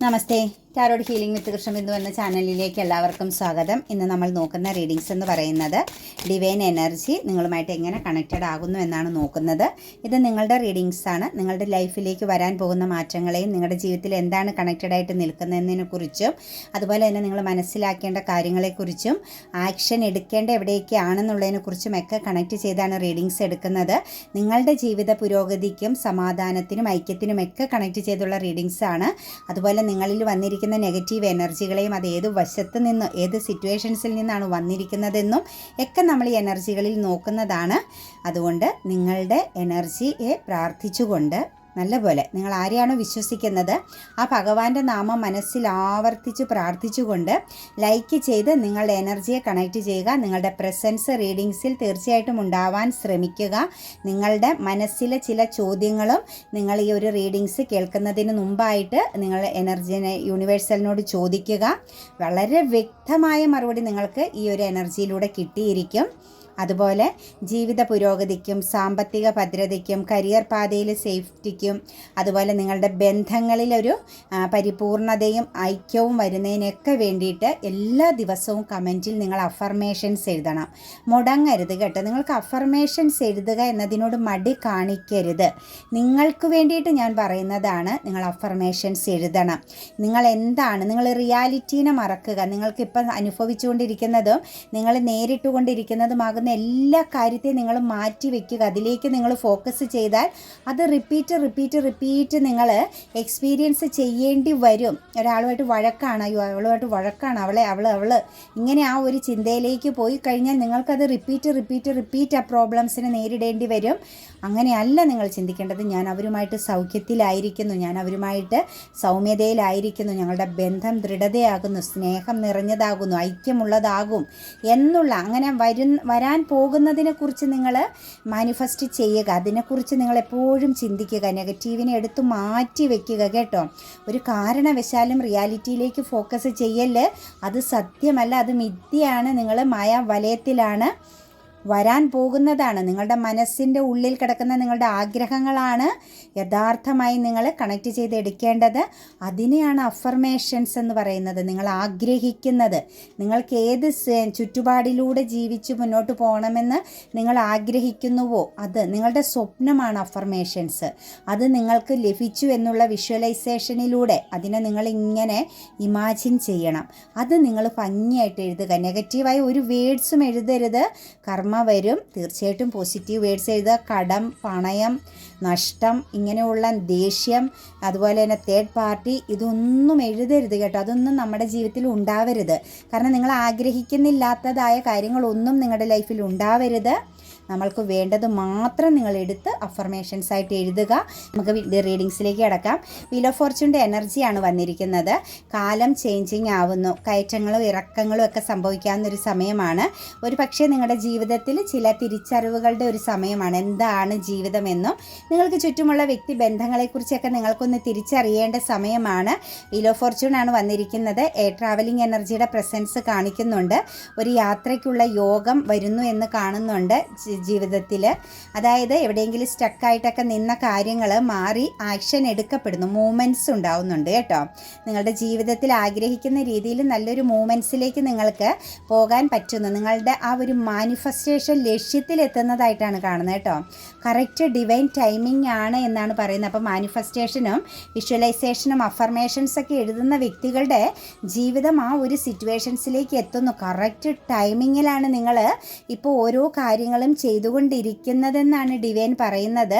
నమస్తే. Tarot healing വിത്ത് കൃഷ്ണബിന്ദു എന്ന ചാനലിലേക്ക് എല്ലാവർക്കും സ്വാഗതം. ഇന്ന് നമ്മൾ നോക്കുന്ന റീഡിങ്സ് എന്ന് പറയുന്നത് ഡിവൈൻ എനർജി നിങ്ങളുമായിട്ട് എങ്ങനെ കണക്റ്റഡ് ആകുന്നു എന്നാണ് നോക്കുന്നത്. ഇത് നിങ്ങളുടെ റീഡിങ്സ് ആണ്. നിങ്ങളുടെ ലൈഫിലേക്ക് വരാൻ പോകുന്ന മാറ്റങ്ങളെയും നിങ്ങളുടെ ജീവിതത്തിൽ എന്താണ് കണക്റ്റഡ് ആയിട്ട് നിൽക്കുന്നതിനെ കുറിച്ചും അതുപോലെ തന്നെ നിങ്ങൾ മനസ്സിലാക്കേണ്ട കാര്യങ്ങളെക്കുറിച്ചും ആക്ഷൻ എടുക്കേണ്ട എവിടെയൊക്കെയാണെന്നുള്ളതിനെ കുറിച്ചും ഒക്കെ കണക്ട് ചെയ്താണ് റീഡിങ്സ് എടുക്കുന്നത്. നിങ്ങളുടെ ജീവിത പുരോഗതിക്കും സമാധാനത്തിനും ഐക്യത്തിനുമൊക്കെ കണക്ട് ചെയ്തുള്ള റീഡിങ്സ് ആണ്. അതുപോലെ നിങ്ങളിൽ വന്നിരിക്കുന്ന നെഗറ്റീവ് എനർജികളെയും അത് ഏത് വശത്ത് നിന്ന് ഏത് സിറ്റുവേഷൻസിൽ നിന്നാണ് വന്നിരിക്കുന്നതെന്നും ഒക്കെ നമ്മൾ ഈ എനർജികളിൽ നോക്കുന്നതാണ്. അതുകൊണ്ട് നിങ്ങളുടെ എനർജിയെ പ്രാർത്ഥിച്ചുകൊണ്ട് നല്ലപോലെ. നിങ്ങൾ ആരെയാണോ വിശ്വസിക്കുന്നത് ആ ഭഗവാന്റെ നാമം മനസ്സിൽ ആവർത്തിച്ച് പ്രാർത്ഥിച്ചുകൊണ്ട് ലൈക്ക് ചെയ്ത് നിങ്ങളുടെ എനർജിയെ കണക്ട് ചെയ്യുക നിങ്ങളുടെ പ്രസൻസ് റീഡിങ്സിൽ തീർച്ചയായിട്ടും ഉണ്ടാവാൻ ശ്രമിക്കുക. നിങ്ങളുടെ മനസ്സിലെ ചില ചോദ്യങ്ങളും നിങ്ങൾ ഈ ഒരു റീഡിങ്സ് കേൾക്കുന്നതിന് മുമ്പായിട്ട് നിങ്ങൾ എനർജിനെ യൂണിവേഴ്സലിനോട് ചോദിക്കുക. വളരെ വ്യക്തമായ മറുപടി നിങ്ങൾക്ക് ഈ ഒരു എനർജിയിലൂടെ കിട്ടിയിരിക്കും. അതുപോലെ ജീവിത പുരോഗതിക്കും സാമ്പത്തിക ഭദ്രതയ്ക്കും കരിയർ പാതയിൽ സേഫ്റ്റിക്കും അതുപോലെ നിങ്ങളുടെ ബന്ധങ്ങളിലൊരു പരിപൂർണതയും ഐക്യവും വരുന്നതിനൊക്കെ വേണ്ടിയിട്ട് എല്ലാ ദിവസവും കമന്റിൽ നിങ്ങൾ അഫർമേഷൻസ് എഴുതണം. മുടങ്ങരുത് കേട്ടോ. നിങ്ങൾക്ക് അഫർമേഷൻസ് എഴുതുക എന്നതിനോട് മടി കാണിക്കരുത്. നിങ്ങൾക്ക് വേണ്ടിയിട്ട് ഞാൻ പറയുന്നതാണ് നിങ്ങൾ അഫർമേഷൻസ് എഴുതണം. നിങ്ങൾ എന്താണ് നിങ്ങൾ റിയാലിറ്റീനെ മറക്കുക. നിങ്ങൾക്കിപ്പം അനുഭവിച്ചുകൊണ്ടിരിക്കുന്നതും നിങ്ങൾ നേരിട്ടുകൊണ്ടിരിക്കുന്നതുമാകുന്ന എല്ലാ കാര്യത്തെയും നിങ്ങൾ മാറ്റി വയ്ക്കുക അതിലേക്ക് നിങ്ങൾ ഫോക്കസ് ചെയ്താൽ അത് റിപ്പീറ്റ് റിപ്പീറ്റ് റിപ്പീറ്റ് നിങ്ങൾ എക്സ്പീരിയൻസ് ചെയ്യേണ്ടി വരും. ഒരാളുമായിട്ട് വഴക്കാണ്. അയ്യോ അവളുമായിട്ട് വഴക്കാണ്. അവളെ അവൾ അവൾ ഇങ്ങനെ ആ ഒരു ചിന്തയിലേക്ക് പോയി കഴിഞ്ഞാൽ നിങ്ങൾക്കത് റിപ്പീറ്റ് റിപ്പീറ്റ് റിപ്പീറ്റ് ആ പ്രോബ്ലംസിനെ നേരിടേണ്ടി വരും. അങ്ങനെയല്ല നിങ്ങൾ ചിന്തിക്കേണ്ടത്. ഞാൻ അവരുമായിട്ട് സൗഖ്യത്തിലായിരിക്കുന്നു. ഞാൻ അവരുമായിട്ട് സൗമ്യതയിലായിരിക്കുന്നു. ഞങ്ങളുടെ ബന്ധം ദൃഢതയാകുന്നു. സ്നേഹം നിറഞ്ഞതാകുന്നു. ഐക്യമുള്ളതാകും എന്നുള്ള അങ്ങനെ വരു വരാൻ പോകുന്നതിനെക്കുറിച്ച് നിങ്ങൾ മാനിഫെസ്റ്റ് ചെയ്യുക. അതിനെക്കുറിച്ച് നിങ്ങൾ എപ്പോഴും ചിന്തിക്കുക. നെഗറ്റീവിനെ എടുത്തു മാറ്റി വെക്കുക കേട്ടോ. ഒരു കാരണവശാലും റിയാലിറ്റിയിലേക്ക് ഫോക്കസ് ചെയ്യൽ അത് സത്യമല്ല. അത് മിഥ്യയാണ്. നിങ്ങൾ മായ വലയത്തിലാണ് വരാൻ പോകുന്നതാണ്. നിങ്ങളുടെ മനസ്സിന്റെ ഉള്ളിൽ കിടക്കുന്ന നിങ്ങളുടെ ആഗ്രഹങ്ങളാണ് യഥാർത്ഥമായി നിങ്ങൾ കണക്ട് ചെയ്ത് എടുക്കേണ്ടത്. അതിനെയാണ് അഫർമേഷൻസ് എന്ന് പറയുന്നത്. നിങ്ങൾ ആഗ്രഹിക്കുന്നത്. നിങ്ങൾക്ക് ഏത് ചുറ്റുപാടിലൂടെ ജീവിച്ച് മുന്നോട്ട് പോകണമെന്ന് നിങ്ങൾ ആഗ്രഹിക്കുന്നുവോ അത് നിങ്ങളുടെ സ്വപ്നമാണ് അഫർമേഷൻസ് അത് നിങ്ങൾക്ക് ലഭിച്ചു എന്നുള്ള വിഷ്വലൈസേഷനിലൂടെ അതിനെ നിങ്ങൾ ഇങ്ങനെ ഇമാജിൻ ചെയ്യണം. അത് നിങ്ങൾ ഭംഗിയായിട്ട് എഴുതുക. നെഗറ്റീവായി ഒരു വേഡ്സും എഴുതരുത്. കർമ്മ വരും. തീർച്ചയായിട്ടും പോസിറ്റീവ് വേഡ്സ് എഴുതുക. കടം പണയം നഷ്ടം ഇങ്ങനെയുള്ള ദേഷ്യം അതുപോലെ തന്നെ തേർഡ് പാർട്ടി ഇതൊന്നും എഴുതരുത് കേട്ടോ. അതൊന്നും നമ്മുടെ ജീവിതത്തിൽ ഉണ്ടാവരുത്. കാരണം നിങ്ങൾ ആഗ്രഹിക്കുന്നില്ലാത്തതായ കാര്യങ്ങളൊന്നും നിങ്ങളുടെ ലൈഫിൽ ഉണ്ടാവരുത്. നമ്മൾക്ക് വേണ്ടത് മാത്രം നിങ്ങൾ എടുത്ത് അഫർമേഷൻസ് ആയിട്ട് എഴുതുക. നമുക്ക് റീഡിങ്സിലേക്ക് കിടക്കാം. വീൽ ഓഫ് ഫോർച്യൂണിന്റെ എനർജിയാണ് വന്നിരിക്കുന്നത്. കാലം ചേഞ്ചിങ് ആവുന്നു. കയറ്റങ്ങളും ഇറക്കങ്ങളും ഒക്കെ സംഭവിക്കാവുന്ന ഒരു സമയമാണ്. ഒരു പക്ഷേ നിങ്ങളുടെ ജീവിതത്തിൽ ചില തിരിച്ചറിവുകളുടെ ഒരു സമയമാണ്. എന്താണ് ജീവിതമെന്നും നിങ്ങൾക്ക് ചുറ്റുമുള്ള വ്യക്തി ബന്ധങ്ങളെക്കുറിച്ചൊക്കെ നിങ്ങൾക്കൊന്ന് തിരിച്ചറിയേണ്ട സമയമാണ്. ഓഫ് ഫോർച്യൂൺ ആണ് വന്നിരിക്കുന്നത്. എയർ ട്രാവലിംഗ് എനർജിയുടെ പ്രസൻസ് കാണിക്കുന്നുണ്ട്. ഒരു യാത്രയ്ക്കുള്ള യോഗം വരുന്നു എന്ന് കാണുന്നുണ്ട്. ജീവിതത്തിൽ അതായത് എവിടെയെങ്കിലും സ്റ്റക്കായിട്ടൊക്കെ നിന്ന കാര്യങ്ങൾ മാറി ആക്ഷൻ എടുക്കപ്പെടുന്നു. മൂമെന്റ്സ് ഉണ്ടാവുന്നുണ്ട് കേട്ടോ. നിങ്ങളുടെ ജീവിതത്തിൽ ആഗ്രഹിക്കുന്ന രീതിയിൽ നല്ലൊരു മൂമെന്റ്സിലേക്ക് നിങ്ങൾക്ക് പോകാൻ പറ്റുന്നു. നിങ്ങളുടെ ആ ഒരു മാനിഫെസ്റ്റേഷൻ ലക്ഷ്യത്തിൽ എത്തുന്നതായിട്ടാണ് കാണുന്നത് കേട്ടോ. കറക്റ്റ് ഡിവൈൻ ടൈമിംഗ് ആണ് എന്നാണ് പറയുന്നത്. അപ്പോൾ മാനിഫെസ്റ്റേഷനും വിഷ്വലൈസേഷനും അഫർമേഷൻസ് ഒക്കെ എഴുതുന്ന വ്യക്തികളുടെ ജീവിതം ആ ഒരു സിറ്റുവേഷൻസിലേക്ക് എത്തുന്നു. കറക്റ്റ് ടൈമിങ്ങിലാണ് നിങ്ങൾ ഇപ്പോൾ ഓരോ കാര്യങ്ങളും ചെയ്തുകൊണ്ടിരിക്കുന്നതെന്നാണ് ഡിവൈൻ പറയുന്നത്.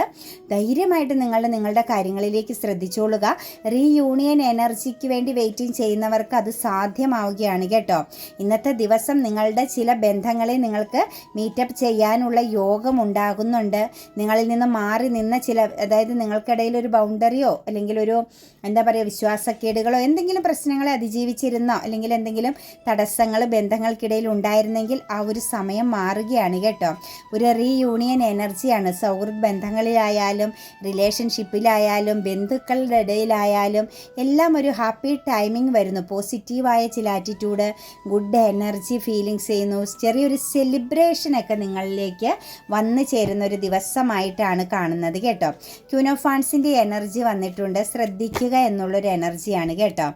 ധൈര്യമായിട്ട് നിങ്ങൾ നിങ്ങളുടെ കാര്യങ്ങളിലേക്ക് ശ്രദ്ധിച്ചോളുക. റീയൂണിയൻ എനർജിക്ക് വേണ്ടി വെയിറ്റിംഗ് ചെയ്യുന്നവർക്ക് അത് സാധ്യമാവുകയാണ് കേട്ടോ. ഇന്നത്തെ ദിവസം നിങ്ങളുടെ ചില ബന്ധങ്ങളെ നിങ്ങൾക്ക് മീറ്റപ്പ് ചെയ്യാനുള്ള യോഗം ഉണ്ടാകുന്നുണ്ട്. നിങ്ങളിൽ നിന്ന് മാറി നിന്ന ചില അതായത് നിങ്ങൾക്കിടയിൽ ഒരു ബൗണ്ടറിയോ അല്ലെങ്കിൽ ഒരു എന്താ പറയുക വിശ്വാസക്കേടുകളോ എന്തെങ്കിലും പ്രശ്നങ്ങളെ അതിജീവിച്ചിരുന്നോ അല്ലെങ്കിൽ എന്തെങ്കിലും തടസ്സങ്ങൾ ബന്ധങ്ങൾക്കിടയിൽ ഉണ്ടായിരുന്നെങ്കിൽ ആ ഒരു സമയം മാറുകയാണ് കേട്ടോ. ഒരു റീയൂണിയൻ എനർജിയാണ് സൗഹൃദ ബന്ധങ്ങളിലായാലും റിലേഷൻഷിപ്പിലായാലും ബന്ധുക്കളുടെ ഇടയിലായാലും എല്ലാം ഒരു ഹാപ്പി ടൈമിംഗ് വരുന്നു. പോസിറ്റീവായ ചില ആറ്റിറ്റ്യൂഡ് ഗുഡ് എനർജി ഫീലിങ്സ് ചെയ്യുന്നു. ചെറിയൊരു സെലിബ്രേഷനൊക്കെ നിങ്ങളിലേക്ക് വന്നു ചേരുന്ന ഒരു ദിവസമായിട്ടാണ് കാണുന്നത് കേട്ടോ. ക്യൂനോഫാൻസിന്റെ എനർജി വന്നിട്ടുണ്ട്. ശ്രദ്ധിക്കുക എന്നുള്ളൊരു എനർജിയാണ് കേട്ടോ.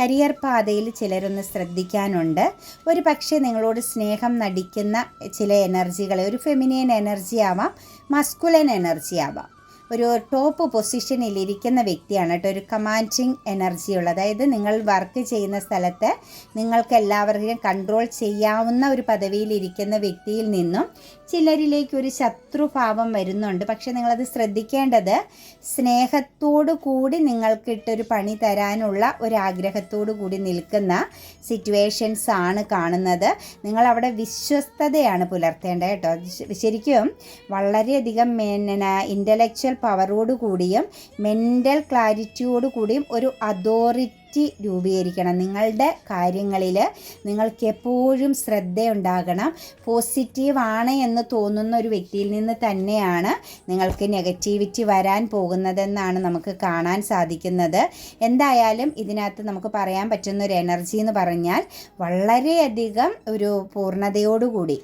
കരിയർ പാതയിൽ ചിലരൊന്ന് ശ്രദ്ധിക്കാനുണ്ട്. ഒരു പക്ഷേ നിങ്ങളോട് സ്നേഹം നടിക്കുന്ന ചില എനർജികളെ ഒരു ഫെമിനിയൻ എനർജി ആവാം മസ്കുലൻ എനർജി ആവാം. ഒരു ടോപ്പ് പൊസിഷനിൽ ഇരിക്കുന്ന വ്യക്തിയാണ് കേട്ടോ. ഒരു കമാൻഡിങ് എനർജി ഉള്ള. അതായത് നിങ്ങൾ വർക്ക് ചെയ്യുന്ന സ്ഥലത്ത് നിങ്ങൾക്ക് എല്ലാവരെയും കൺട്രോൾ ചെയ്യാവുന്ന ഒരു പദവിയിലിരിക്കുന്ന വ്യക്തിയിൽ നിന്നും ചിലരിലേക്ക് ഒരു ശത്രുഭാവം വരുന്നുണ്ട്. പക്ഷേ നിങ്ങളത് ശ്രദ്ധിക്കേണ്ടത് സ്നേഹത്തോടു കൂടി നിങ്ങൾക്കിട്ടൊരു പണി തരാനുള്ള ഒരാഗ്രഹത്തോടു കൂടി നിൽക്കുന്ന സിറ്റുവേഷൻസ് ആണ് കാണുന്നത്. നിങ്ങൾ അവിടെ വിശ്വസ്തതയാണ് പുലർത്തേണ്ടത് കേട്ടോ. ശരിക്കും വളരെയധികം ഇന്റലക്ച്വൽ പവറോട് കൂടിയും മെന്റൽ ക്ലാരിറ്റിയോട് കൂടിയും ഒരു അതോറിറ്റി രൂപീകരിക്കണം. നിങ്ങളുടെ കാര്യങ്ങളിൽ നിങ്ങൾക്ക് എപ്പോഴും ശ്രദ്ധയുണ്ടാകണം. പോസിറ്റീവ് ആണ് എന്ന് തോന്നുന്ന ഒരു വ്യക്തിയിൽ നിന്ന് തന്നെയാണ് നിങ്ങൾക്ക് നെഗറ്റിവിറ്റി വരാൻ പോകുന്നതെന്നാണ് നമുക്ക് കാണാൻ സാധിക്കുന്നത്. എന്തായാലും ഇതിനകത്ത് നമുക്ക് പറയാൻ പറ്റുന്ന ഒരു എനർജി എന്ന് പറഞ്ഞാൽ വളരെയധികം ഒരു പൂർണതയോടുകൂടി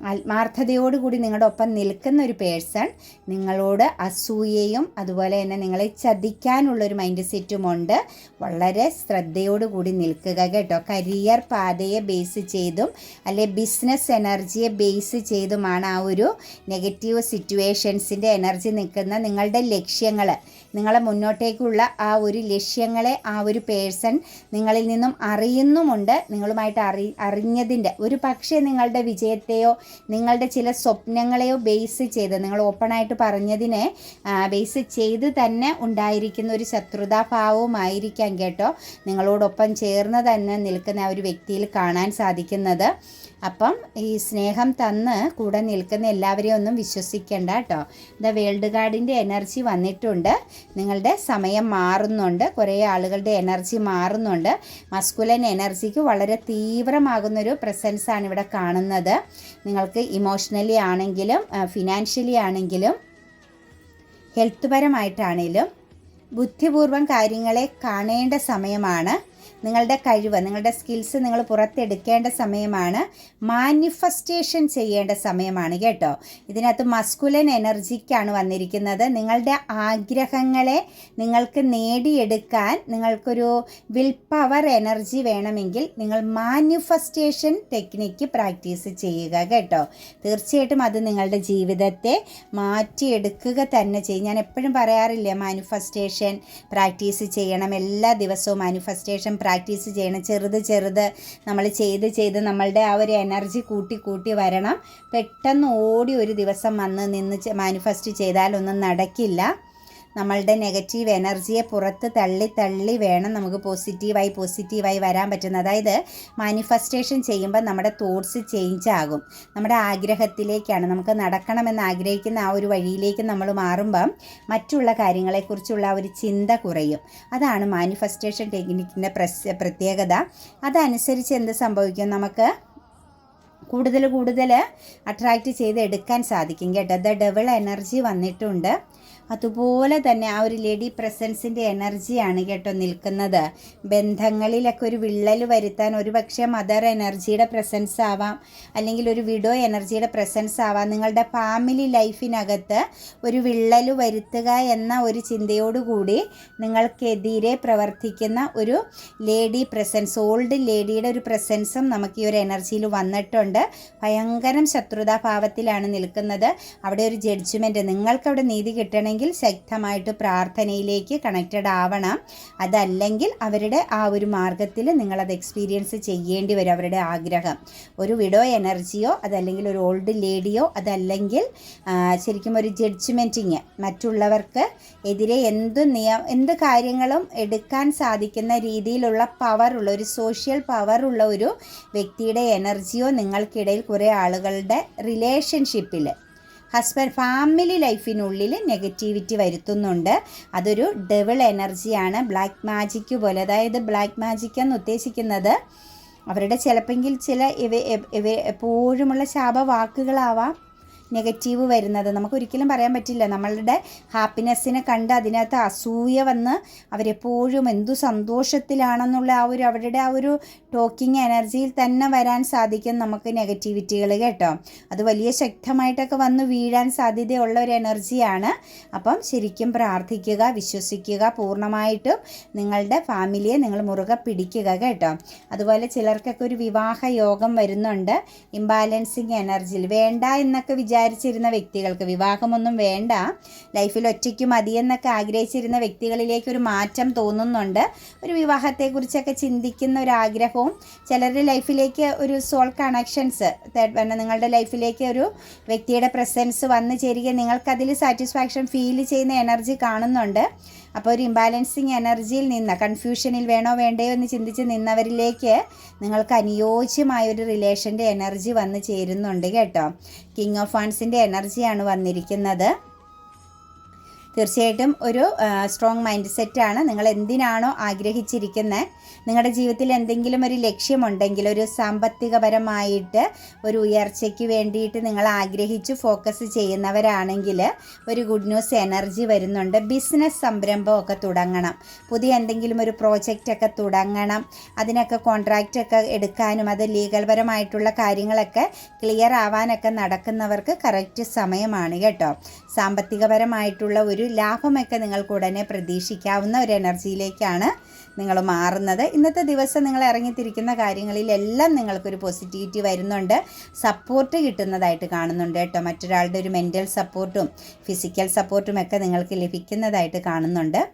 ആത്മാർത്ഥതയോടുകൂടി നിങ്ങളുടെ ഒപ്പം നിൽക്കുന്ന ഒരു പേഴ്സൺ നിങ്ങളോട് അസൂയയും അതുപോലെ തന്നെ നിങ്ങളെ ചതിക്കാനുള്ളൊരു മൈൻഡ് സെറ്റുമുണ്ട് വളരെ ശ്രദ്ധയോടുകൂടി നിൽക്കുക കേട്ടോ. കരിയർ പാതയെ ബേസ് ചെയ്തും അല്ലെ ബിസിനസ് എനർജിയെ ബേസ് ചെയ്തുമാണ് ആ ഒരു നെഗറ്റീവ് സിറ്റുവേഷൻസിന്റെ എനർജി നിൽക്കുന്ന നിങ്ങളുടെ ലക്ഷ്യങ്ങൾ. നിങ്ങളെ മുന്നോട്ടേക്കുള്ള ആ ഒരു ലക്ഷ്യങ്ങളെ ആ ഒരു പേഴ്സൺ നിങ്ങളിൽ നിന്നും അറിയുന്നുമുണ്ട്. നിങ്ങളുമായിട്ട് അറി അറിഞ്ഞതിന്റെ ഒരു പക്ഷേ നിങ്ങളുടെ വിജയത്തെയോ നിങ്ങളുടെ ചില സ്വപ്നങ്ങളെയോ ബേസ് ചെയ്ത് നിങ്ങൾ ഓപ്പണായിട്ട് പറഞ്ഞതിനെ ബേസ് ചെയ്ത് തന്നെ ഉണ്ടായിരിക്കുന്ന ഒരു ശത്രുതാഭാവവുമായിരിക്കാം കേട്ടോ നിങ്ങളോടൊപ്പം ചേർന്ന് തന്നെ നിൽക്കുന്ന ആ ഒരു വ്യക്തിയിൽ കാണാൻ സാധിക്കുന്നത്. അപ്പം ഈ സ്നേഹം തന്ന് കൂടെ നിൽക്കുന്ന എല്ലാവരെയും ഒന്നും വിശ്വസിക്കേണ്ട കേട്ടോ. ദ വേൾഡ് ഗാർഡിന്റെ എനർജി വന്നിട്ടുണ്ട്. നിങ്ങളുടെ സമയം മാറുന്നുണ്ട്. കുറേ ആളുകളുടെ എനർജി മാറുന്നുണ്ട്. മസ്കുലൻ എനർജിക്ക് വളരെ തീവ്രമാകുന്നൊരു പ്രസൻസാണ് ഇവിടെ കാണുന്നത്. നിങ്ങൾക്ക് ഇമോഷണലി ആണെങ്കിലും ഫിനാൻഷ്യലി ആണെങ്കിലും ഹെൽത്ത് പരമായിട്ടാണെങ്കിലും ബുദ്ധിപൂർവം കാര്യങ്ങളെ കാണേണ്ട സമയമാണ്. നിങ്ങളുടെ കഴിവ് നിങ്ങളുടെ സ്കിൽസ് നിങ്ങൾ പുറത്തെടുക്കേണ്ട സമയമാണ്. മാനിഫെസ്റ്റേഷൻ ചെയ്യേണ്ട സമയമാണ് കേട്ടോ. ഇതിനകത്ത് മസ്കുലൻ എനർജിക്കാണ് വന്നിരിക്കുന്നത്. നിങ്ങളുടെ ആഗ്രഹങ്ങളെ നിങ്ങൾക്ക് നേടിയെടുക്കാൻ നിങ്ങൾക്കൊരു വിൽ പവർ എനർജി വേണമെങ്കിൽ നിങ്ങൾ മാനിഫെസ്റ്റേഷൻ ടെക്നിക്ക് പ്രാക്ടീസ് ചെയ്യുക കേട്ടോ. തീർച്ചയായിട്ടും അത് നിങ്ങളുടെ ജീവിതത്തെ മാറ്റിയെടുക്കുക തന്നെ ചെയ്യും. ഞാൻ എപ്പോഴും പറയാറില്ല മാനിഫെസ്റ്റേഷൻ പ്രാക്ടീസ് ചെയ്യണം. എല്ലാ ദിവസവും മാനിഫെസ്റ്റേഷൻ പ്രാക്ടീസ് ചെയ്യണം. ചെറുത് ചെറുത് നമ്മൾ ചെയ്ത് ചെയ്ത് നമ്മളുടെ ആ ഒരു എനർജി കൂട്ടി കൂട്ടി വരണം. പെട്ടെന്ന് ഓടി ഒരു ദിവസം വന്ന് നിന്ന് മാനിഫെസ്റ്റ് ചെയ്താലൊന്നും നടക്കില്ല. നമ്മളുടെ നെഗറ്റീവ് എനർജിയെ പുറത്ത് തള്ളി തള്ളി വേണം നമുക്ക് പോസിറ്റീവായി പോസിറ്റീവായി വരാൻ പറ്റുന്നത് അതായത് മാനിഫെസ്റ്റേഷൻ ചെയ്യുമ്പോൾ നമ്മുടെ തോട്ട്സ് ചേഞ്ച് ആകും. നമ്മുടെ ആഗ്രഹത്തിലേക്കാണ് നമുക്ക് നടക്കണമെന്ന് ആഗ്രഹിക്കുന്ന ആ ഒരു വഴിയിലേക്ക് നമ്മൾ മാറുമ്പം മറ്റുള്ള കാര്യങ്ങളെക്കുറിച്ചുള്ള ഒരു ചിന്ത കുറയും. അതാണ് മാനിഫെസ്റ്റേഷൻ ടെക്നിക്കിന്റെ പ്രത്യേകത. അതനുസരിച്ച് എന്ത് സംഭവിക്കും നമുക്ക്? കൂടുതൽ കൂടുതൽ അട്രാക്റ്റ് ചെയ്ത് എടുക്കാൻ സാധിക്കും കേട്ടോ. ദ ഡബിൾ എനർജി വന്നിട്ടുണ്ട്. അതുപോലെ തന്നെ ആ ഒരു ലേഡി പ്രസൻസിന്റെ എനർജിയാണ് കേട്ടോ നിൽക്കുന്നത്. ബന്ധങ്ങളിലൊക്കെ ഒരു വിള്ളൽ വരുത്താൻ ഒരു പക്ഷേ മദർ എനർജിയുടെ പ്രസൻസ് ആവാം അല്ലെങ്കിൽ ഒരു വിഡോ എനർജിയുടെ പ്രസൻസ് ആവാം. നിങ്ങളുടെ ഫാമിലി ലൈഫിനകത്ത് ഒരു വിള്ളൽ വരുത്തുക എന്ന ഒരു ചിന്തയോടുകൂടി നിങ്ങൾക്കെതിരെ പ്രവർത്തിക്കുന്ന ഒരു ലേഡി പ്രസൻസ് ഓൾഡ് ലേഡിയുടെ ഒരു പ്രസൻസും നമുക്ക് ഈ ഒരു എനർജിയിൽ വന്നിട്ടുണ്ട്. ഭയങ്കരം ശത്രുതാഭാവത്തിലാണ് നിൽക്കുന്നത്. അവിടെ ഒരു ജഡ്ജ്മെന്റ് നിങ്ങൾക്കവിടെ നീതി കിട്ടണമെങ്കിൽ അല്ലെങ്കിൽ ശക്തമായിട്ട് പ്രാർത്ഥനയിലേക്ക് കണക്റ്റഡ് ആവണം. അതല്ലെങ്കിൽ അവരുടെ ആ ഒരു മാർഗത്തിൽ നിങ്ങളത് എക്സ്പീരിയൻസ് ചെയ്യേണ്ടി വരും അവരുടെ ആഗ്രഹം. ഒരു വിഡോ എനർജിയോ അതല്ലെങ്കിൽ ഒരു ഓൾഡ് ലേഡിയോ അതല്ലെങ്കിൽ ശരിക്കും ഒരു ജഡ്ജ്മെന്റിങ് മറ്റുള്ളവർക്ക് എതിരെ എന്ത് നിയ എന്ത് കാര്യങ്ങളും എടുക്കാൻ സാധിക്കുന്ന രീതിയിലുള്ള പവറുള്ള ഒരു സോഷ്യൽ പവറുള്ള ഒരു വ്യക്തിയുടെ എനർജിയോ നിങ്ങൾക്കിടയിൽ കുറേ ആളുകളുടെ റിലേഷൻഷിപ്പിൽ ഹസ്ബൻഡ് ഫാമിലി ലൈഫിനുള്ളിൽ നെഗറ്റിവിറ്റി വരുത്തുന്നുണ്ട്. അതൊരു ഡെവിൾ എനർജിയാണ്. ബ്ലാക്ക് മാജിക്ക് പോലെ അതായത് ബ്ലാക്ക് മാജിക് എന്ന് ഉദ്ദേശിക്കുന്നത് അവരുടെ ചിലപ്പെങ്കിൽ ചില ഇവ എപ്പോഴുമുള്ള ശാപവാക്കുകളാവാം. നെഗറ്റീവ് വരുന്നത്. നമുക്ക് ഒരിക്കലും പറയാൻ പറ്റില്ല. നമ്മളുടെ ഹാപ്പിനെസ്സിനെ കണ്ട് അതിനകത്ത് അസൂയ വന്ന് അവരെപ്പോഴും എന്തു സന്തോഷത്തിലാണെന്നുള്ള ആ ഒരു അവരുടെ ആ ഒരു ടോക്കിംഗ് എനർജിയിൽ തന്നെ വരാൻ സാധിക്കും നമുക്ക് നെഗറ്റിവിറ്റികൾ കേട്ടോ. അത് വലിയ ശക്തമായിട്ടൊക്കെ വന്ന് വീഴാൻ സാധ്യതയുള്ള ഒരു എനർജിയാണ്. അപ്പം ശരിക്കും പ്രാർത്ഥിക്കുക വിശ്വസിക്കുക പൂർണമായിട്ടും നിങ്ങളുടെ ഫാമിലിയെ നിങ്ങൾ മുറുകെ പിടിക്കുക കേട്ടോ. അതുപോലെ ചിലർക്കൊക്കെ ഒരു വിവാഹ യോഗം വരുന്നുണ്ട്. ഇംബാലൻസിങ് എനർജിയിൽ വേണ്ട എന്നൊക്കെ വിചാരിച്ചിരുന്ന വ്യക്തികൾക്ക്. വിവാഹമൊന്നും വേണ്ട. ലൈഫിൽ ഒറ്റയ്ക്ക് മതിയെന്നൊക്കെ ആഗ്രഹിച്ചിരുന്ന വ്യക്തികളിലേക്ക് ഒരു മാറ്റം തോന്നുന്നുണ്ട്. ഒരു വിവാഹത്തെക്കുറിച്ചൊക്കെ ചിന്തിക്കുന്ന ഒരു ആഗ്രഹവും ചിലരുടെ ലൈഫിലേക്ക് ഒരു സോൾ കണക്ഷൻസ് തേർഡ് നിങ്ങളുടെ ലൈഫിലേക്ക് ഒരു വ്യക്തിയുടെ പ്രസൻസ് വന്നു ചേരുക നിങ്ങൾക്കതിൽ സാറ്റിസ്ഫാക്ഷൻ ഫീൽ ചെയ്യുന്ന എനർജി കാണുന്നുണ്ട്. അപ്പോൾ ഒരു ഇംബാലൻസിങ് എനർജിയിൽ നിന്ന് കൺഫ്യൂഷനിൽ വേണോ വേണ്ടയോ എന്ന് ചിന്തിച്ച് നിന്നവരിലേക്ക് നിങ്ങൾക്ക് അനുയോജ്യമായ ഒരു റിലേഷന്റെ എനർജി വന്ന് ചേരുന്നുണ്ട് കേട്ടോ. കിങ് ഓഫ് ഫാൻസിന്റെ എനർജിയാണ് വന്നിരിക്കുന്നത്. തീർച്ചയായിട്ടും ഒരു സ്ട്രോങ് മൈൻഡ് സെറ്റാണ് നിങ്ങൾ എന്തിനാണോ ആഗ്രഹിച്ചിരിക്കുന്നത് നിങ്ങളുടെ ജീവിതത്തിൽ എന്തെങ്കിലും ഒരു ലക്ഷ്യമുണ്ടെങ്കിൽ ഒരു സാമ്പത്തികപരമായിട്ട് ഒരു ഉയർച്ചയ്ക്ക് വേണ്ടിയിട്ട് നിങ്ങൾ ആഗ്രഹിച്ച് ഫോക്കസ് ചെയ്യുന്നവരാണെങ്കിൽ ഒരു ഗുഡ് ന്യൂസ് എനർജി വരുന്നുണ്ട്. ബിസിനസ് സംരംഭമൊക്കെ തുടങ്ങണം. പുതിയ എന്തെങ്കിലും ഒരു പ്രോജക്റ്റൊക്കെ തുടങ്ങണം. അതിനൊക്കെ കോൺട്രാക്റ്റൊക്കെ എടുക്കാനും അത് ലീഗൽപരമായിട്ടുള്ള കാര്യങ്ങളൊക്കെ ക്ലിയർ ആവാനൊക്കെ നടക്കുന്നവർക്ക് കറക്റ്റ് സമയമാണ് കേട്ടോ. സാമ്പത്തികപരമായിട്ടുള്ള ഒരു ലാഭമൊക്കെ നിങ്ങൾക്ക് ഉടനെ പ്രതീക്ഷിക്കാവുന്ന ഒരു എനർജിയിലേക്കാണ് നിങ്ങൾ മാറുന്നത്. ഇന്നത്തെ ദിവസം നിങ്ങൾ ഇറങ്ങിത്തിരിക്കുന്ന കാര്യങ്ങളിലെല്ലാം നിങ്ങൾക്കൊരു പോസിറ്റിവിറ്റി വരുന്നുണ്ട്. സപ്പോർട്ട് കിട്ടുന്നതായിട്ട് കാണുന്നുണ്ട് കേട്ടോ. മറ്റൊരാളുടെ ഒരു മെന്റൽ സപ്പോർട്ടും ഫിസിക്കൽ സപ്പോർട്ടും ഒക്കെ നിങ്ങൾക്ക് ലഭിക്കുന്നതായിട്ട് കാണുന്നുണ്ട്.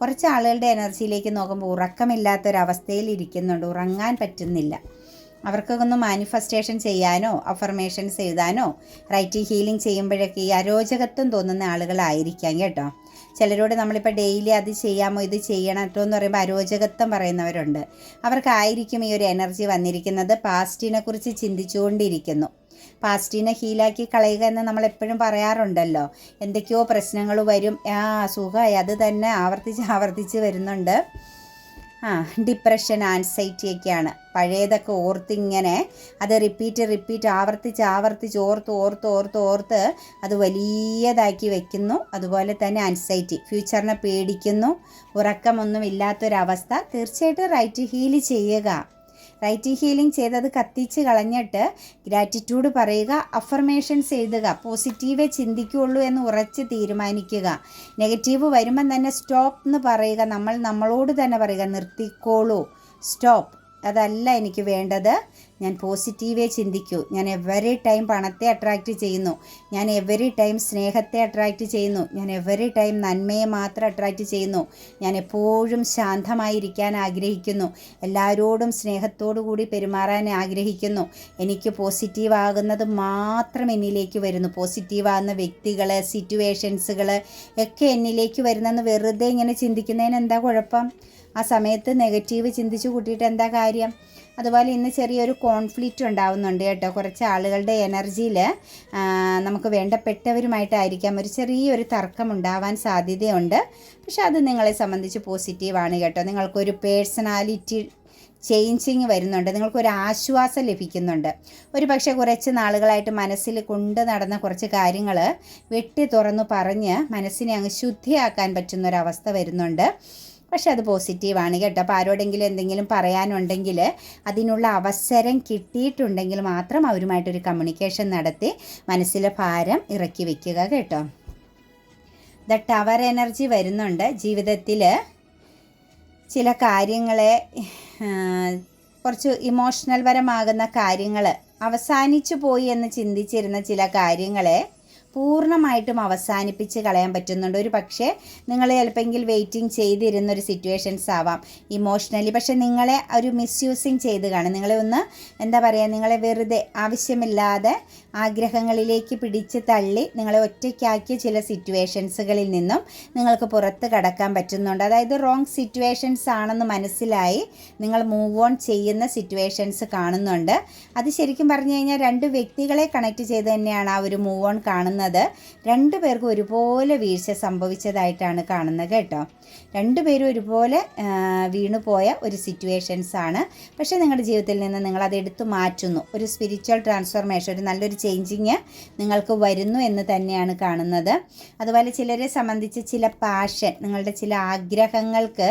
കുറച്ച് ആളുകളുടെ എനർജിയിലേക്ക് നോക്കുമ്പോൾ ഉറക്കമില്ലാത്തൊരവസ്ഥയിൽ ഇരിക്കുന്നുണ്ട്. ഉറങ്ങാൻ പറ്റുന്നില്ല. അവർക്കൊന്ന് മാനിഫെസ്റ്റേഷൻ ചെയ്യാനോ അഫർമേഷൻസ് എഴുതാനോ റൈറ്റ് ഹീലിംഗ് ചെയ്യുമ്പോഴൊക്കെ ഈ അരോചകത്വം തോന്നുന്ന ആളുകളായിരിക്കാം കേട്ടോ. ചിലരോട് നമ്മളിപ്പോൾ ഡെയിലി അത് ചെയ്യാമോ ഇത് ചെയ്യണം കേട്ടോ എന്ന് പറയുമ്പോൾ അരോചകത്വം പറയുന്നവരുണ്ട്. അവർക്കായിരിക്കും ഈ ഒരു എനർജി വന്നിരിക്കുന്നത്. പാസ്റ്റിനെ കുറിച്ച് ചിന്തിച്ചുകൊണ്ടിരിക്കുന്നു. പാസ്റ്റിനെ ഹീലാക്കി കളയുക എന്ന് നമ്മൾ എപ്പോഴും പറയാറുണ്ടല്ലോ. എന്തൊക്കെയോ പ്രശ്നങ്ങൾ വരും. ആ സുഖമായി. അത് തന്നെ ആവർത്തിച്ച് ആവർത്തിച്ച് വരുന്നുണ്ട്. ആ ഡിപ്രഷൻ ആൻസൈറ്റി ഒക്കെയാണ്. പഴയതൊക്കെ ഓർത്തിങ്ങനെ അത് റിപ്പീറ്റ് റിപ്പീറ്റ് ആവർത്തിച്ച് ആവർത്തിച്ച് ഓർത്ത് ഓർത്ത് ഓർത്ത് ഓർത്ത് അത് വലിയതാക്കി വെക്കുന്നു. അതുപോലെ തന്നെ ആൻസൈറ്റി ഫ്യൂച്ചറിനെ പേടിക്കുന്നു. ഉറക്കമൊന്നും ഇല്ലാത്തൊരവസ്ഥ തീർച്ചയായിട്ടും റൈറ്റ് ഹീൽ ചെയ്യുക. റൈറ്റ് ഹീലിംഗ് ചെയ്തത് കത്തിച്ച് കളഞ്ഞിട്ട് ഗ്രാറ്റിറ്റ്യൂഡ് പറയുക അഫർമേഷൻസ് എഴുതുക പോസിറ്റീവേ ചിന്തിക്കുകയുള്ളൂ എന്ന് ഉറച്ച് തീരുമാനിക്കുക. നെഗറ്റീവ് വരുമ്പം തന്നെ സ്റ്റോപ്പ് എന്ന് പറയുക നമ്മൾ നമ്മളോട് തന്നെ പറയുക നിർത്തിക്കോളൂ. സ്റ്റോപ്പ് അതല്ല എനിക്ക് വേണ്ടത്. ഞാൻ പോസിറ്റീവേ ചിന്തിക്കൂ. ഞാൻ എവറി ടൈം പണത്തെ അട്രാക്റ്റ് ചെയ്യുന്നു. ഞാൻ എവറി ടൈം സ്നേഹത്തെ അട്രാക്റ്റ് ചെയ്യുന്നു. ഞാൻ എവറി ടൈം നന്മയെ മാത്രം അട്രാക്റ്റ് ചെയ്യുന്നു. ഞാൻ എപ്പോഴും ശാന്തമായിരിക്കാൻ ആഗ്രഹിക്കുന്നു. എല്ലാവരോടും സ്നേഹത്തോടു കൂടി പെരുമാറാൻ ആഗ്രഹിക്കുന്നു. എനിക്ക് പോസിറ്റീവ് ആകുന്നത് മാത്രം എന്നിലേക്ക് വരുന്നു. പോസിറ്റീവ് ആകുന്ന വ്യക്തികൾ സിറ്റുവേഷൻസുകൾ ഒക്കെ എന്നിലേക്ക് വരുന്നെന്ന് വെറുതെ ഇങ്ങനെ ചിന്തിക്കുന്നതിന് എന്താ കുഴപ്പം? ആ സമയത്ത് നെഗറ്റീവ് ചിന്തിച്ചു കൂട്ടിയിട്ട് എന്താ കാര്യം? അതുപോലെ ഇന്ന് ചെറിയൊരു കോൺഫ്ലിക്റ്റ് ഉണ്ടാവുന്നുണ്ട് കേട്ടോ. കുറച്ച് ആളുകളുടെ എനർജിയിൽ നമുക്ക് വേണ്ടപ്പെട്ടവരുമായിട്ടായിരിക്കാം ഒരു ചെറിയൊരു തർക്കം ഉണ്ടാവാൻ സാധ്യതയുണ്ട്. പക്ഷെ അത് നിങ്ങളെ സംബന്ധിച്ച് പോസിറ്റീവാണ് കേട്ടോ. നിങ്ങൾക്കൊരു പേഴ്സണാലിറ്റി ചേഞ്ചിങ് വരുന്നുണ്ട്. നിങ്ങൾക്കൊരു ആശ്വാസം ലഭിക്കുന്നുണ്ട്. ഒരു പക്ഷേ കുറച്ച് നാളുകളായിട്ട് മനസ്സിൽ കൊണ്ട് നടന്ന കുറച്ച് കാര്യങ്ങൾ വെട്ടി തുറന്നു പറഞ്ഞ് മനസ്സിനെ അങ്ങ് ശുദ്ധിയാക്കാൻ പറ്റുന്നൊരവസ്ഥ വരുന്നുണ്ട്. പക്ഷെ അത് പോസിറ്റീവാണ് കേട്ടോ. അപ്പോൾ ആരോടെങ്കിലും എന്തെങ്കിലും പറയാനുണ്ടെങ്കിൽ അതിനുള്ള അവസരം കിട്ടിയിട്ടുണ്ടെങ്കിൽ മാത്രം അവരുമായിട്ടൊരു കമ്മ്യൂണിക്കേഷൻ നടത്തി മനസ്സിലെ ഭാരം ഇറക്കി വയ്ക്കുക കേട്ടോ. ദ ടവർ എനർജി വരുന്നുണ്ട്. ജീവിതത്തിൽ ചില കാര്യങ്ങളെ കുറച്ച് ഇമോഷണൽ പരമാകുന്ന കാര്യങ്ങൾ അവസാനിച്ചു പോയി എന്ന് ചിന്തിച്ചിരുന്ന ചില കാര്യങ്ങളെ പൂർണമായിട്ടും അവസാനിപ്പിച്ച് കളയാൻ പറ്റുന്നുണ്ട്. ഒരു പക്ഷേ നിങ്ങൾ ചിലപ്പോൾ വെയിറ്റിംഗ് ചെയ്തിരുന്ന ഒരു സിറ്റുവേഷൻസ് ആവാം. ഇമോഷണലി പക്ഷെ നിങ്ങളെ ഒരു മിസ്യൂസിങ് ചെയ്ത് കാണും. നിങ്ങളെ ഒന്ന് എന്താ പറയുക നിങ്ങളെ വെറുതെ ആവശ്യമില്ലാതെ ആഗ്രഹങ്ങളിലേക്ക് പിടിച്ച് തള്ളി നിങ്ങളെ ഒറ്റയ്ക്കാക്കിയ ചില സിറ്റുവേഷൻസുകളിൽ നിന്നും നിങ്ങൾക്ക് പുറത്ത് കടക്കാൻ പറ്റുന്നുണ്ട്. അതായത് റോങ് സിറ്റുവേഷൻസ് ആണെന്ന് മനസ്സിലായി നിങ്ങൾ മൂവ് ഓൺ ചെയ്യുന്ന സിറ്റുവേഷൻസ് കാണുന്നുണ്ട്. അത് ശരിക്കും പറഞ്ഞു കഴിഞ്ഞാൽ രണ്ട് വ്യക്തികളെ കണക്ട് ചെയ്ത് തന്നെയാണ് ആ ഒരു മൂവ് ഓൺ കാണുന്നത്. രണ്ടു പേർക്കും ഒരുപോലെ വീഴ്ച സംഭവിച്ചതായിട്ടാണ് കാണുന്നത് കേട്ടോ. രണ്ടുപേരും ഒരുപോലെ വീണു വീണുപോയ ഒരു സിറ്റുവേഷൻസ് ആണ്. പക്ഷേ നിങ്ങളുടെ ജീവിതത്തിൽ നിന്ന് നിങ്ങൾ അത് എടുത്തു മാറ്റുന്നു. ഒരു സ്പിരിച്വൽ ട്രാൻസ്ഫോർമേഷൻ ഒരു നല്ലൊരു ചേഞ്ചിങ് നിങ്ങൾക്ക് വരുന്നു എന്ന് തന്നെയാണ് കാണുന്നത്. അതുപോലെ ചിലരെ സംബന്ധിച്ച് ചില പാഷൻ നിങ്ങളുടെ ചില ആഗ്രഹങ്ങൾക്ക്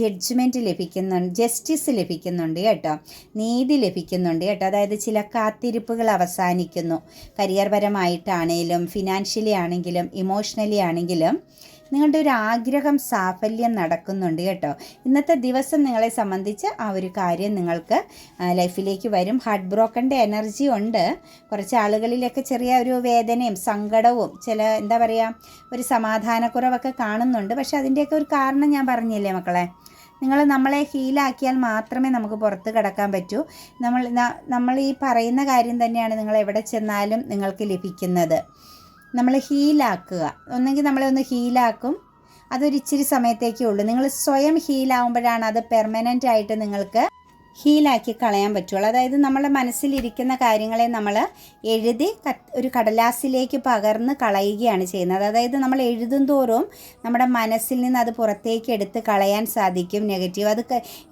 ജഡ്ജ്മെന്റ് ലഭിക്കുന്നുണ്ട് ജസ്റ്റിസ് ലഭിക്കുന്നുണ്ട് കേട്ടോ. നീതി ലഭിക്കുന്നുണ്ട് കേട്ടോ. അതായത് ചില കാത്തിരിപ്പുകൾ അവസാനിക്കുന്നു. കരിയർപരമായിട്ടാണെങ്കിലും ഫിനാൻഷ്യലി ആണെങ്കിലും ഇമോഷണലി ആണെങ്കിലും നിങ്ങളുടെ ഒരു ആഗ്രഹം സാഫല്യം നടക്കുന്നുണ്ട് കേട്ടോ. ഇന്നത്തെ ദിവസം നിങ്ങളെ സംബന്ധിച്ച് ആ ഒരു കാര്യം നിങ്ങൾക്ക് ലൈഫിലേക്ക് വരും. ഹാർട്ട് ബ്രോക്കന്റെ എനർജി ഉണ്ട്. കുറച്ച് ആളുകളിലൊക്കെ ചെറിയ ഒരു വേദനയും സങ്കടവും ചില എന്താ പറയുക ഒരു സമാധാനക്കുറവൊക്കെ കാണുന്നുണ്ട്. പക്ഷെ അതിന്റെയൊക്കെ ഒരു കാരണം ഞാൻ പറഞ്ഞില്ലേ മക്കളെ? നിങ്ങൾ നമ്മളെ ഹീലാക്കിയാൽ മാത്രമേ നമുക്ക് പുറത്ത് കിടക്കാൻ പറ്റൂ. നമ്മൾ നമ്മൾ ഈ പറയുന്ന കാര്യം തന്നെയാണ് നിങ്ങൾ എവിടെ ചെന്നാലും നിങ്ങൾക്ക് ലഭിക്കുന്നത്. നമ്മൾ ഹീലാക്കുക ഒന്നെങ്കിൽ നമ്മളൊന്ന് ഹീലാക്കും അതൊരിച്ചിരി സമയത്തേക്കേ ഉള്ളൂ. നിങ്ങൾ സ്വയം ഹീലാവുമ്പോഴാണ് അത് പെർമനന്റ് ആയിട്ട് നിങ്ങൾക്ക് ഹീലാക്കി കളയാൻ പറ്റുള്ളൂ. അതായത് നമ്മുടെ മനസ്സിലിരിക്കുന്ന കാര്യങ്ങളെ നമ്മൾ എഴുതി ഒരു കടലാസിലേക്ക് പകർന്ന് കളയുകയാണ് ചെയ്യുന്നത്. അതായത് നമ്മൾ എഴുതും തോറും നമ്മുടെ മനസ്സിൽ നിന്ന് അത് പുറത്തേക്ക് എടുത്ത് കളയാൻ സാധിക്കും നെഗറ്റീവ്. അത്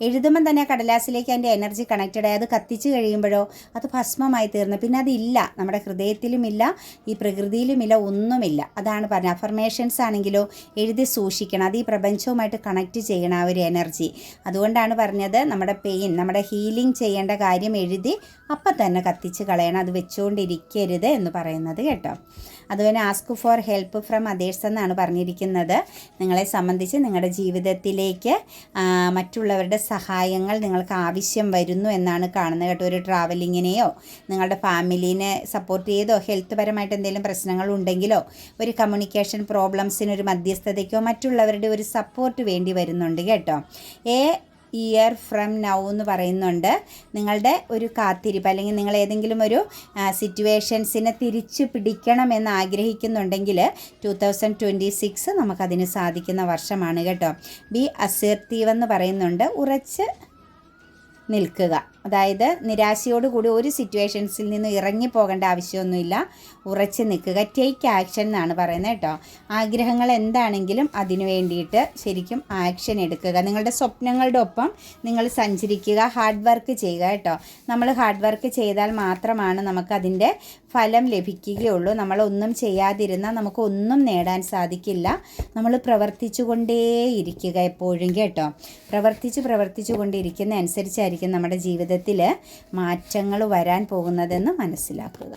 എഴുതുമ്പം തന്നെ കടലാസിലേക്ക് അതിന്റെ എനർജി കണക്റ്റഡ് ആയി അത് കത്തിച്ച് കഴിയുമ്പോഴോ അത് ഭസ്മമായി തീർന്നു. പിന്നെ അതില്ല നമ്മുടെ ഹൃദയത്തിലുമില്ല ഈ പ്രകൃതിയിലുമില്ല ഒന്നുമില്ല. അതാണ് പറഞ്ഞത്. അഫർമേഷൻസ് ആണെങ്കിലോ എഴുതി സൂക്ഷിക്കണം. അത് ഈ പ്രപഞ്ചവുമായിട്ട് കണക്റ്റ് ചെയ്യണം ആ ഒരു എനർജി. അതുകൊണ്ടാണ് പറഞ്ഞത് നമ്മുടെ പെയിൻ നമ്മുടെ ഹീലിംഗ് ചെയ്യേണ്ട കാര്യം എഴുതി അപ്പം തന്നെ കത്തിച്ച് കളയണം. അത് വെച്ചുകൊണ്ടിരിക്കരുത് എന്ന് പറയുന്നത് കേട്ടോ. അതുപോലെ ask for help from others എന്നാണ് പറഞ്ഞിരിക്കുന്നത്. നിങ്ങളെ സംബന്ധിച്ച് നിങ്ങളുടെ ജീവിതത്തിലേക്ക് മറ്റുള്ളവരുടെ സഹായങ്ങൾ നിങ്ങൾക്ക് ആവശ്യം വരുന്നു എന്നാണ് കാണുന്നത് കേട്ടോ. ഒരു ട്രാവലിങ്ങിനെയോ നിങ്ങളുടെ ഫാമിലിനെ സപ്പോർട്ട് ചെയ്തോ ഹെൽത്ത് പരമായിട്ട് എന്തെങ്കിലും പ്രശ്നങ്ങൾ ഉണ്ടെങ്കിലോ ഒരു കമ്മ്യൂണിക്കേഷൻ പ്രോബ്ലംസിനൊരു മധ്യസ്ഥതയ്ക്കോ മറ്റുള്ളവരുടെ ഒരു സപ്പോർട്ട് വേണ്ടി വരുന്നുണ്ട് കേട്ടോ. എ ഇയർ ഫ്രം നൗ എന്ന് പറയുന്നുണ്ട്. നിങ്ങളുടെ ഒരു കാത്തിരിപ്പ് അല്ലെങ്കിൽ നിങ്ങൾ ഏതെങ്കിലും ഒരു സിറ്റുവേഷൻസിനെ തിരിച്ചു പിടിക്കണമെന്ന് ആഗ്രഹിക്കുന്നുണ്ടെങ്കിൽ ടു തൗസൻഡ് ട്വന്റി സിക്സ് നമുക്കതിന് സാധിക്കുന്ന വർഷമാണ് കേട്ടോ. ബി അസീർത്തീവ് എന്ന് പറയുന്നുണ്ട്. ഉറച്ച് നിൽക്കുക. അതായത് നിരാശയോടുകൂടി ഒരു സിറ്റുവേഷൻസിൽ നിന്ന് ഇറങ്ങി പോകേണ്ട ആവശ്യമൊന്നുമില്ല. ഉറച്ച് നിൽക്കുക. ടേക്ക് ആക്ഷൻ എന്നാണ് പറയുന്നത് കേട്ടോ. ആഗ്രഹങ്ങൾ എന്താണെങ്കിലും അതിനു വേണ്ടിയിട്ട് ശരിക്കും ആക്ഷൻ എടുക്കുക. നിങ്ങളുടെ സ്വപ്നങ്ങളുടെ ഒപ്പം നിങ്ങൾ സഞ്ചരിക്കുക. ഹാർഡ് വർക്ക് ചെയ്യുക കേട്ടോ. നമ്മൾ ഹാർഡ് വർക്ക് ചെയ്താൽ മാത്രമാണ് നമുക്ക് അതിന്റെ ഫലം ലഭിക്കുകയുള്ളൂ. നമ്മളൊന്നും ചെയ്യാതിരുന്നാൽ നമുക്ക് ഒന്നും നേടാൻ സാധിക്കില്ല. നമ്മൾ പ്രവർത്തിച്ചു കൊണ്ടേയിരിക്കുക എപ്പോഴും കേട്ടോ. പ്രവർത്തിച്ച് പ്രവർത്തിച്ചു കൊണ്ടിരിക്കുന്ന അനുസരിച്ചായിരിക്കും നമ്മുടെ ജീവിതത്തിൽ മാറ്റങ്ങൾ വരാൻ പോകുന്നതെന്ന് മനസ്സിലാക്കുക.